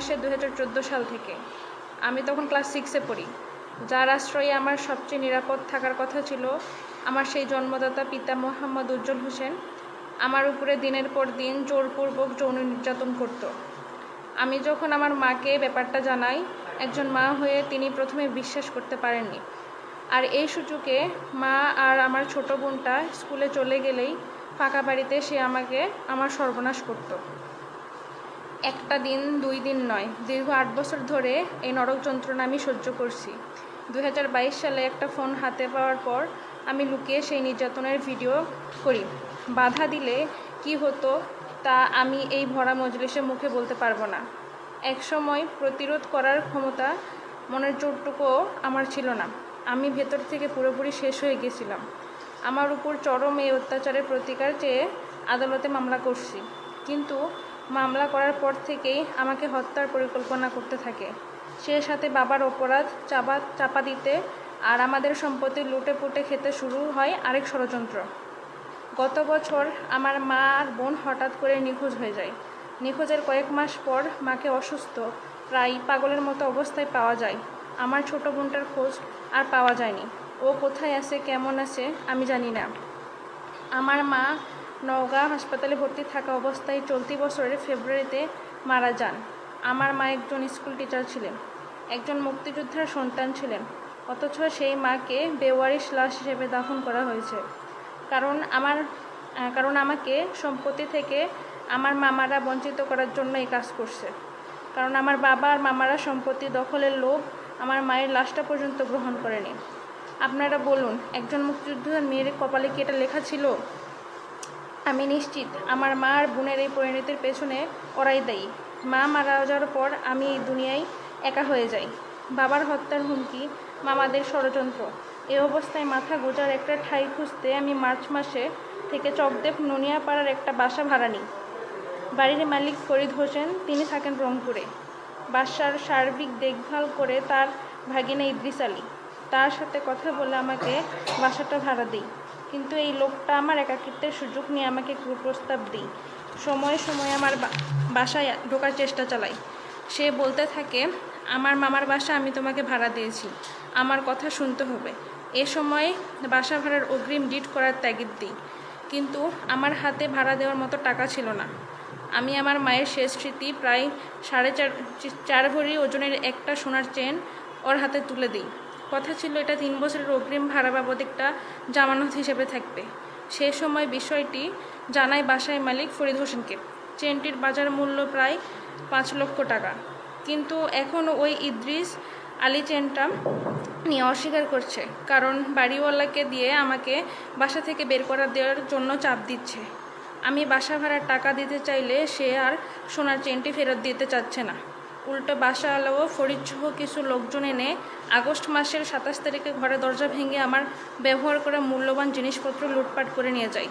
সাল থেকে। আমি তখন ক্লাস সিক্সে পড়ি। যার আশ্রয়ে আমার সবচেয়ে নিরাপদ থাকার কথা ছিল আমার সেই জন্মদাতা পিতা মোহাম্মদ উজ্জ্বল হোসেন। আমার উপরে দিনের পর দিন জোরপূর্বক যৌন নির্যাতন করত। আমি যখন আমার মাকে ব্যাপারটা জানাই, একজন মা হয়ে তিনি প্রথমে বিশ্বাস করতে পারেননি। আর এই সুযোগে মা আর আমার ছোট বোনটা স্কুলে চলে গেলেই ফাঁকা বাড়িতে সে আমাকে আমার সর্বনাশ করত। একটা দিন, দুই দিন নয়। দীর্ঘ আট বছর ধরে এই নরক যন্ত্রণা আমি সহ্য করছি। দু হাজার বাইশ সালে একটা ফোন হাতে পাওয়ার পর আমি লুকিয়ে সেই নির্যাতনের ভিডিও করি। বাধা দিলে কি হতো তা আমি এই ভরা মজলিসে মুখে বলতে পারব না। একসময় প্রতিরোধ করার ক্ষমতা মনের জোরটুকুও আমার ছিল না। আমি ভেতর থেকে পুরোপুরি শেষ হয়ে গেছিলাম। আমার উপর চরম এই অত্যাচারের প্রতিকার চেয়ে আদালতে মামলা করছি। কিন্তু মামলা করার পর থেকেই আমাকে হত্যার পরিকল্পনা করতে থাকে। সে সাথে বাবার অপরাধ, চাপা চাপা দিতে আর আমাদের সম্পত্তি লুটে পুটে খেতে শুরু হয় আরেক ষড়যন্ত্র। গত বছর আমার মা আর বোন হঠাৎ করে নিখোঁজ হয়ে যায়। নিখোঁজের কয়েক মাস পর মাকে অসুস্থ, প্রায় পাগলের মতো অবস্থায় পাওয়া যায়। আমার ছোট বোনটার খোঁজ আর পাওয়া যায়নি। ও কোথায় আছে, কেমন আছে, আমি জানি না। আমার মা নওগাঁ হাসপাতালে ভর্তি থাকা অবস্থায় চলতি বছরের ফেব্রুয়ারিতে মারা যান। আমার মা একজন স্কুল টিচার ছিলেন, একজন মুক্তিযোদ্ধার সন্তান ছিলেন, অথচ সেই মাকে বেওয়ারিশ লাশ হিসেবে দাফন করা হয়েছে। কারণ আমার কারণ আমাকে সম্পত্তি থেকে আমার মামারা বঞ্চিত করার জন্য এই কাজ করছে। কারণ আমার বাবা আর মামারা সম্পত্তি দখলের লোভ আমার মায়ের লাশটা পর্যন্ত গ্রহণ করেনি। আপনারা বলুন, একজন মুক্তিযোদ্ধার মেয়ের কপালে কি এটা লেখা ছিল? আমি নিশ্চিত আমার মা আর বোনের এই পরিণতির পেছনে ওরাই দায়ী। মা মারা যাওয়ার পর আমি এই দুনিয়ায় একা হয়ে যাই। বাবার হত্যার হুমকি মামাদের ষড়যন্ত্র। এ অবস্থায় মাথা গোজার একটা ঠাই খুঁজতে আমি মার্চ মাসে থেকে চকদেব নুনিয়াপাড়ার একটা বাসা ভাড়া নিই। বাড়ির মালিক ফরিদ হোসেন, তিনি থাকেন রংপুরে। বাসার সার্বিক দেখভাল করে তার ভাগিনা ইদ্রিস আলী। তার সাথে কথা বলে আমাকে বাসাটা ভাড়া দিই। কিন্তু এই লোকটা আমার একাকিত্বের সুযোগ নিয়ে আমাকে কুপ্রস্তাব দিই। সময়ে সময়ে আমার বাসায় ঢোকার চেষ্টা চালাই। সে বলতে থাকে, আমার মামার বাসা আমি তোমাকে ভাড়া দিয়েছি। আমার কথা শুনতে হবে। এ সময় বাসা ভাড়ার অগ্রিম ডিট করার তাগিদ দিই। কিন্তু আমার হাতে ভাড়া দেওয়ার মতো টাকা ছিল না। আমি আমার মায়ের শেষ স্মৃতি প্রায় সাড়ে চার চার ভরি ওজনের একটা সোনার চেন ওর হাতে তুলে দিই। কথা ছিল, এটা তিন বছরের অগ্রিম ভাড়া বাবদ একটা জামানত হিসেবে থাকবে। সে সময় বিষয়টি জানায় বাসায় মালিক ফরিদ হোসেনকে। চেনটির বাজার মূল্য প্রায় পাঁচ লক্ষ টাকা। কিন্তু এখন ওই ইদ্রিস আলী চেনটা নিয়ে অস্বীকার করছে, কারণ বাড়িওয়ালাকে দিয়ে আমাকে বাসা থেকে বের করা দেওয়ার জন্য চাপ দিচ্ছে। আমি বাসা ভাড়ার টাকা দিতে চাইলে সে আর সোনার চেনটি ফেরত দিতে চাচ্ছে না। উল্টো বাসাওয়ালাও ফরিদসহ কিছু লোকজন এনে আগস্ট মাসের সাতাশ তারিখে ঘরে দরজা ভেঙে আমার ব্যবহার করা মূল্যবান জিনিসপত্র লুটপাট করে নিয়ে যায়।